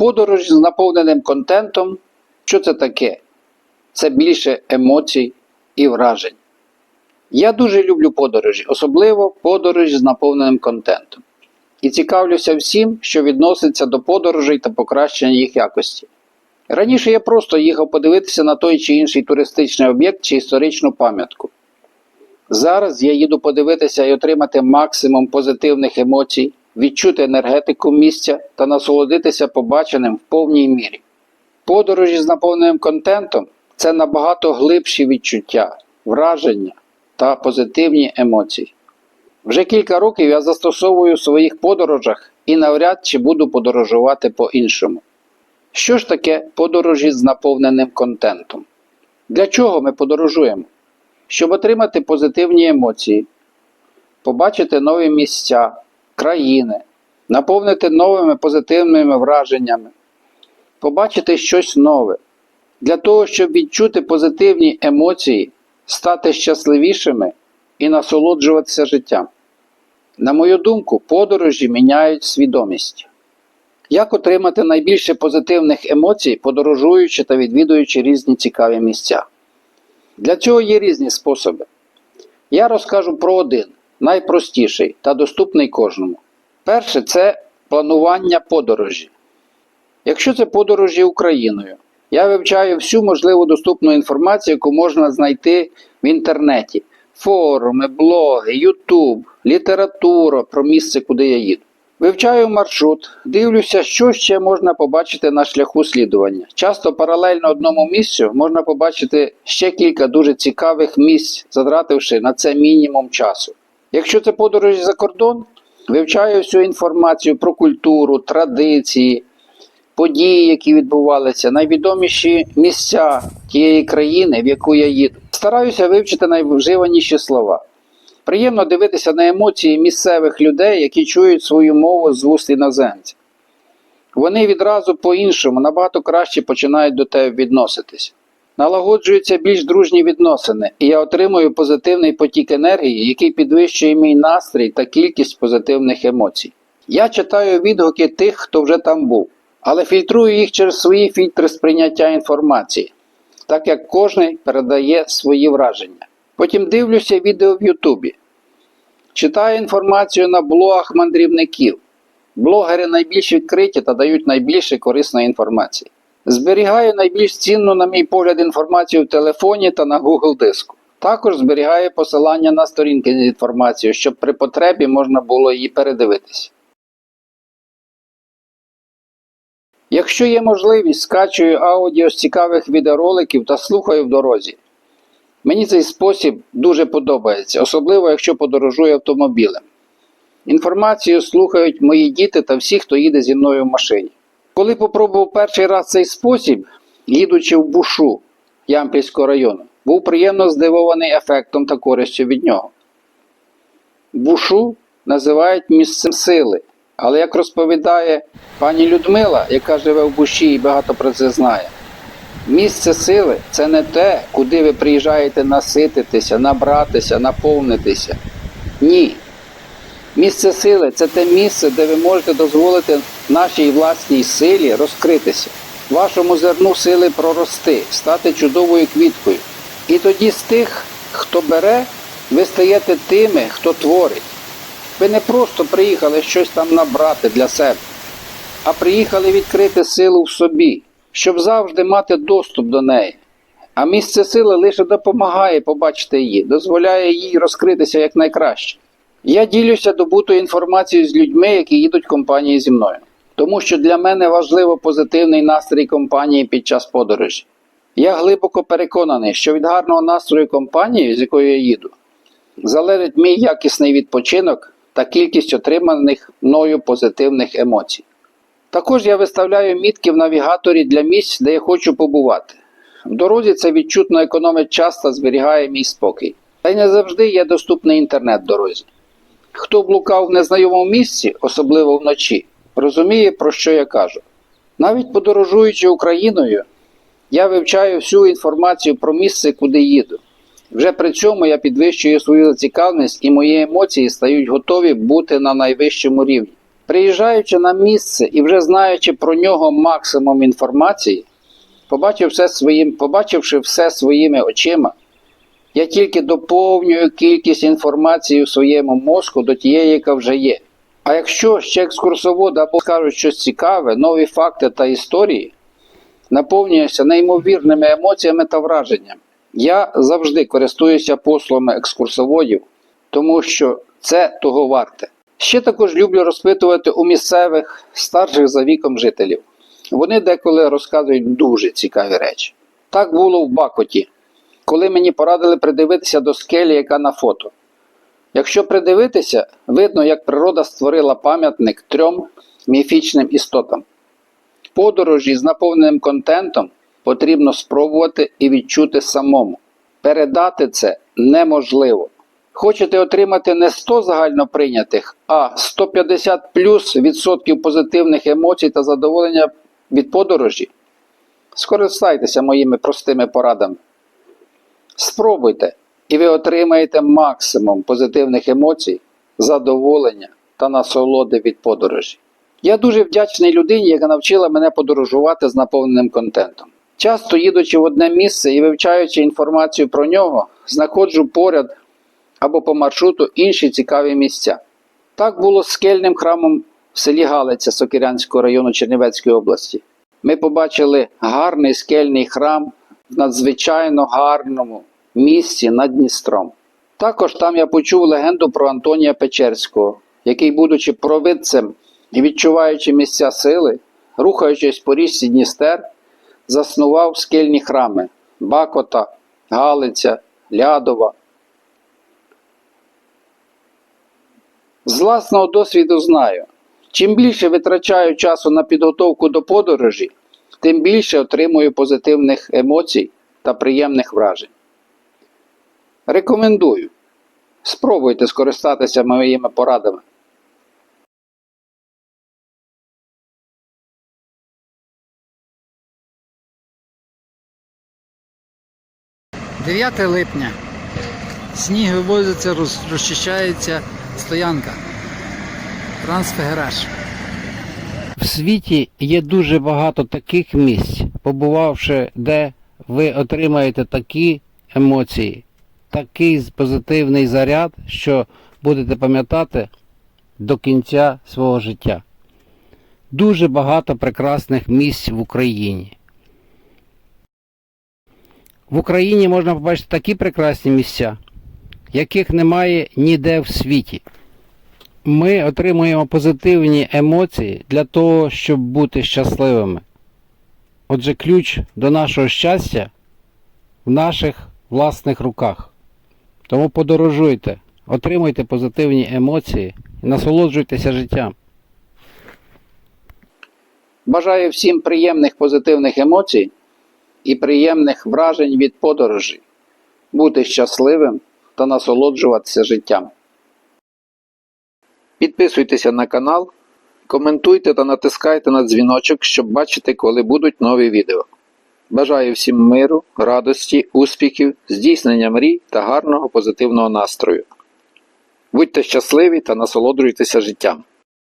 Подорож з наповненим контентом. Що це таке? Це більше емоцій і вражень. Я дуже люблю подорожі, особливо подорожі з наповненим контентом. І цікавлюся всім, що відноситься до подорожей та покращення їх якості. Раніше я просто їхав подивитися на той чи інший туристичний об'єкт чи історичну пам'ятку. Зараз я їду подивитися і отримати максимум позитивних емоцій, відчути енергетику місця та насолодитися побаченим в повній мірі. Подорожі з наповненим контентом це набагато глибші відчуття, враження та позитивні емоції. Вже кілька років я застосовую в своїх подорожах і навряд чи буду подорожувати по-іншому. Що ж таке подорожі з наповненим контентом? Для чого ми подорожуємо? Щоб отримати позитивні емоції, побачити нові місця, країни, наповнити новими позитивними враженнями, побачити щось нове. Для того, щоб відчути позитивні емоції, стати щасливішими і насолоджуватися життям. На мою думку, подорожі міняють свідомість. Як отримати найбільше позитивних емоцій, подорожуючи та відвідуючи різні цікаві місця? Для цього є різні способи. Я розкажу про один, найпростіший та доступний кожному. Перше це планування подорожі. Якщо це подорожі Україною, я вивчаю всю можливу доступну інформацію, яку можна знайти в інтернеті: форуми, блоги, Ютуб, література про місце, куди я їду. Вивчаю маршрут, дивлюся, що ще можна побачити на шляху слідування. Часто паралельно одному місцю можна побачити ще кілька дуже цікавих місць, затративши на це мінімум часу. Якщо це подорожі за кордон, вивчаю всю інформацію про культуру, традиції, події, які відбувалися, найвідоміші місця тієї країни, в яку я їду. Стараюся вивчити найвживаніші слова. Приємно дивитися на емоції місцевих людей, які чують свою мову з вуст іноземців. Вони відразу по-іншому набагато краще починають до тебе відноситись. Налагоджуються більш дружні відносини, і я отримую позитивний потік енергії, який підвищує мій настрій та кількість позитивних емоцій. Я читаю відгуки тих, хто вже там був, але фільтрую їх через свої фільтри сприйняття інформації, так як кожен передає свої враження. Потім дивлюся відео в Ютубі. Читаю інформацію на блогах мандрівників. Блогери найбільш відкриті та дають найбільше корисної інформації. Зберігаю найбільш цінну, на мій погляд, інформацію в телефоні та на Google диску. Також зберігаю посилання на сторінки з інформацією, щоб при потребі можна було її передивитися. Якщо є можливість, скачую аудіо з цікавих відеороликів та слухаю в дорозі. Мені цей спосіб дуже подобається, особливо якщо подорожую автомобілем. Інформацію слухають мої діти та всі, хто їде зі мною в машині. Коли попробував перший раз цей спосіб, їдучи в бушу Ямпільського району, був приємно здивований ефектом та користю від нього. Бушу називають місцем сили, але як розповідає пані Людмила, яка живе в буші і багато про це знає, Місце сили це не те, куди ви приїжджаєте насититися, набратися, наповнитися. Ні. Місце сили це те місце, де ви можете дозволити нашій власній силі розкритися, вашому зерну сили прорости, стати чудовою квіткою. І тоді з тих, хто бере, ви стаєте тими, хто творить. Ви не просто приїхали щось там набрати для себе, а приїхали відкрити силу в собі щоб завжди мати доступ до неї. А місце сили лише допомагає побачити її, дозволяє їй розкритися якнайкраще. Я ділюся добутою інформацією з людьми, які їдуть компанії зі мною, тому що для мене важливо позитивний настрій компанії під час подорожі. Я глибоко переконаний, що від гарного настрою компанії, з якою я їду, залежить мій якісний відпочинок та кількість отриманих мною позитивних емоцій. Також я виставляю мітки в навігаторі для місць, де я хочу побувати. В дорозі це відчутно економить час та зберігає мій спокій. Та й не завжди є доступний інтернет в дорозі. Хто блукав в незнайомому місці, особливо вночі, розуміє, про що я кажу. Навіть подорожуючи Україною, я вивчаю всю інформацію про місце, куди їду. Вже при цьому я підвищую свою зацікавленість і мої емоції стають готові бути на найвищому рівні. Приїжджаючи на місце і вже знаючи про нього максимум інформації, побачив все своїм, побачивши все своїми очима, я тільки доповнюю кількість інформації у своєму мозку до тієї, яка вже є. А якщо ще екскурсовод або скажуть щось цікаве, нові факти та історії, наповнююся неймовірними емоціями та враженнями. Я завжди користуюся послугами екскурсоводів, тому що це того варте. Ще також люблю розпитувати у місцевих старших за віком жителів. Вони деколи розказують дуже цікаві речі. Так було в Бакоті, коли мені порадили придивитися до скелі, яка на фото. Якщо придивитися, видно, як природа створила пам'ятник трьом міфічним істотам. Подорожі з наповненим контентом потрібно спробувати і відчути самому. Передати це неможливо. Хочете отримати не 100 загально прийнятих, а 150 плюс відсотків позитивних емоцій та задоволення від подорожі? Скористайтеся моїми простими порадами. Спробуйте, і ви отримаєте максимум позитивних емоцій, задоволення та насолоди від подорожі. Я дуже вдячний людині, яка навчила мене подорожувати з наповненим контентом. Часто їдучи в одне місце і вивчаючи інформацію про нього, знаходжу поряд або по маршруту інші цікаві місця. Так було з скельним храмом в селі Галиця Сокирянського району Чернівецької області. Ми побачили гарний скельний храм в надзвичайно гарному місці над Дністром. Також там я почув легенду про Антонія Печерського, який, будучи провидцем і відчуваючи місця сили, рухаючись по річці Дністер, заснував скельні храми Бакота, Галиця, Лядова. З власного досвіду знаю, чим більше витрачаю часу на підготовку до подорожі, тим більше отримую позитивних емоцій та приємних вражень. Рекомендую. Спробуйте скористатися моїми порадами. 9 липня. Сніг вивозиться, розчищається стоянка. Трансфегераж. В світі є дуже багато таких місць, побувавши, де ви отримаєте такі емоції, такий позитивний заряд, що будете пам'ятати до кінця свого життя. Дуже багато прекрасних місць в Україні. В Україні можна побачити такі прекрасні місця, яких немає ніде в світі. Ми отримуємо позитивні емоції для того, щоб бути щасливими. Отже, ключ до нашого щастя в наших власних руках. Тому подорожуйте, отримуйте позитивні емоції і насолоджуйтеся життям. Бажаю всім приємних позитивних емоцій і приємних вражень від подорожі, бути щасливим та насолоджуватися життям. Підписуйтеся на канал, коментуйте та натискайте на дзвіночок, щоб бачити, коли будуть нові відео. Бажаю всім миру, радості, успіхів, здійснення мрій та гарного позитивного настрою. Будьте щасливі та насолоджуйтеся життям.